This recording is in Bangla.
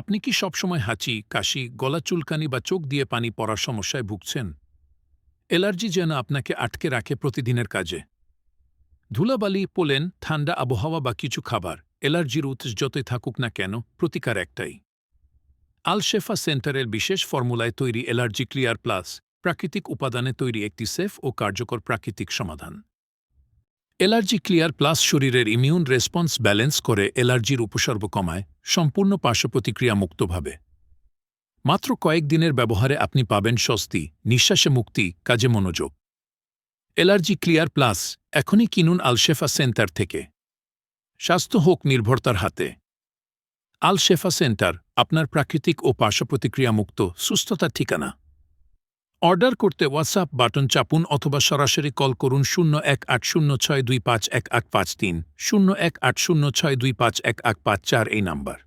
আপনি কি সবসময় হাঁচি, কাশি, গলা চুলকানি বা চোখ দিয়ে পানি পড়ার সমস্যায় ভুগছেন? অ্যালার্জি যেন আপনাকে আটকে রাখে প্রতিদিনের কাজে। ধুলাবালি, পোলেন, ঠান্ডা আবহাওয়া বা কিছু খাবার, অ্যালার্জির উৎস যতই থাকুক না কেন, প্রতিকার একটাই। আলশেফা সেন্টারের বিশেষ ফর্মুলায় তৈরি অ্যালার্জি ক্লিয়ার প্লাস, প্রাকৃতিক উপাদানে তৈরি একটি সেফ ও কার্যকর প্রাকৃতিক সমাধান। অ্যালার্জি ক্লিয়ার প্লাস শরীরের ইমিউন রেসপন্স ব্যালেন্স করে এলার্জির উপসর্গ কমায়, সম্পূর্ণ পার্শ্বপ্রতিক্রিয়া মুক্তভাবে। মাত্র কয়েক দিনের ব্যবহারে আপনি পাবেন স্বস্তি, নিঃশ্বাসে মুক্তি, কাজে মনোযোগ। এলার্জি ক্লিয়ার প্লাস, এখনই কিনুন আলশেফা সেন্টার থেকে। স্বাস্থ্য হোক নির্ভরতার হাতে। আলশেফা সেন্টার, আপনার প্রাকৃতিক ও পার্শ্বপ্রতিক্রিয়া মুক্ত সুস্থতার ঠিকানা। অর্ডার করতে হোয়াটসঅ্যাপ বাটন চাপুন অথবা সরাসরি কল করুন শূন্য এক আট শূন্য ছয় দুই পাঁচ এক আট পাঁচ তিন। শূন্য এক আট শূন্য ছয় দুই পাঁচ এক আট পাঁচ চার এই নাম্বার।